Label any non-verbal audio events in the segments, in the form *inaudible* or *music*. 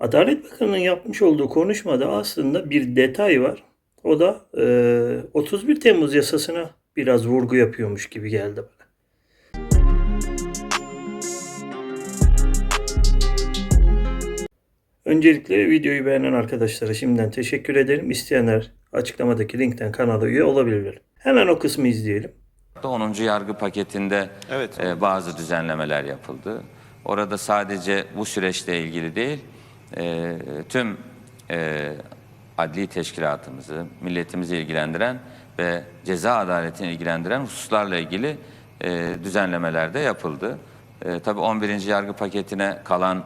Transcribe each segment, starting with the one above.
Adalet Bakanı'nın yapmış olduğu konuşmada aslında bir detay var. O da e, 31 Temmuz yasasına biraz vurgu yapıyormuş gibi geldi bana. Öncelikle videoyu beğenen arkadaşlara şimdiden teşekkür ederim. İsteyenler açıklamadaki linkten kanala üye olabilirler. Hemen o kısmı izleyelim. 10. yargı paketinde Evet. e, bazı düzenlemeler yapıldı. Orada sadece bu süreçle ilgili değil, e, tüm e, adli teşkilatımızı, milletimizi ilgilendiren ve ceza adaletini ilgilendiren hususlarla ilgili e, düzenlemeler de yapıldı. E, tabii 11. yargı paketine kalan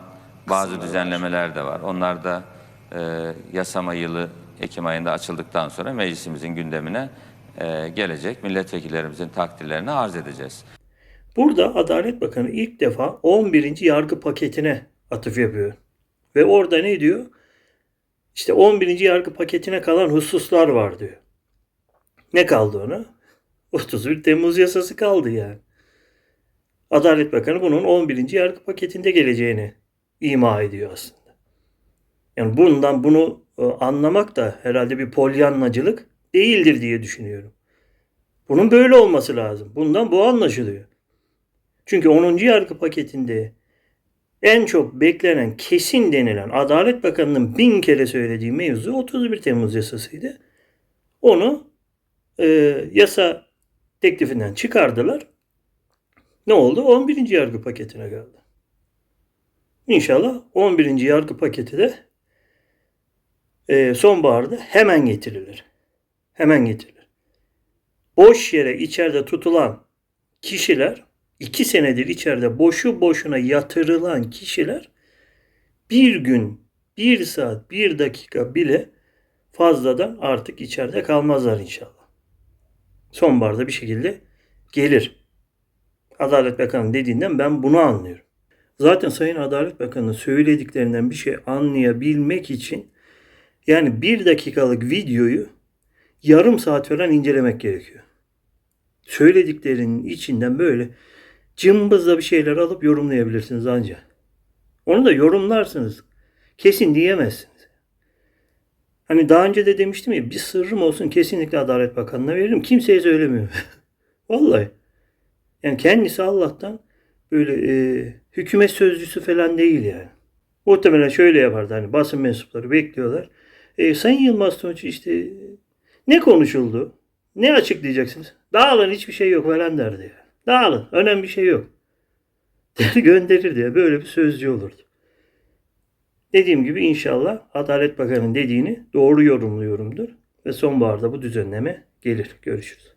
bazı düzenlemeler de var. Onlar da e, yasama yılı Ekim ayında açıldıktan sonra meclisimizin gündemine e, gelecek. Milletvekillerimizin takdirlerini arz edeceğiz. Burada Adalet Bakanı ilk defa 11. yargı paketine atıf yapıyor. Ve orada ne diyor? İşte 11. yargı paketine kalan hususlar var diyor. Ne kaldı ona? 31 Temmuz yasası kaldı yani. Adalet Bakanı bunun 11. yargı paketinde geleceğini ima ediyor aslında. Yani bundan bunu e, anlamak da herhalde bir polyanlacılık değildir diye düşünüyorum. Bunun böyle olması lazım. Bundan bu anlaşılıyor. Çünkü 10. yargı paketinde en çok beklenen kesin denilen Adalet Bakanı'nın bin kere söylediği mevzu 31 Temmuz yasasıydı. Onu e, yasa teklifinden çıkardılar. Ne oldu? 11. yargı paketine geldi. İnşallah 11. yargı paketi de e, sonbaharda hemen getirilir. Hemen getirilir. Boş yere içeride tutulan kişiler, iki senedir içeride boşu boşuna yatırılan kişiler bir gün, bir saat, bir dakika bile fazladan artık içeride kalmazlar inşallah. Sonbaharda bir şekilde gelir. Adalet Bakanı dediğinden ben bunu anlıyorum. Zaten Sayın Adalet Bakanı söylediklerinden bir şey anlayabilmek için yani bir dakikalık videoyu yarım saat falan incelemek gerekiyor. Söylediklerinin içinden böyle cımbızla bir şeyler alıp yorumlayabilirsiniz ancak. Onu da yorumlarsınız. Kesin diyemezsiniz. Hani daha önce de demiştim ya bir sırrım olsun kesinlikle Adalet Bakanı'na veririm. Kimseye söylemiyorum. *laughs* Vallahi. Yani kendisi Allah'tan böyle e, hükümet sözcüsü falan değil yani. Muhtemelen şöyle yapardı hani basın mensupları bekliyorlar. E, Sayın Yılmaz Tunç işte ne konuşuldu? Ne açıklayacaksınız? Dağılın hiçbir şey yok falan derdi. Dağılın önemli bir şey yok. Der *laughs* gönderir diye böyle bir sözcü olurdu. Dediğim gibi inşallah Adalet Bakanı'nın dediğini doğru yorumluyorumdur. Ve sonbaharda bu düzenleme gelir. Görüşürüz.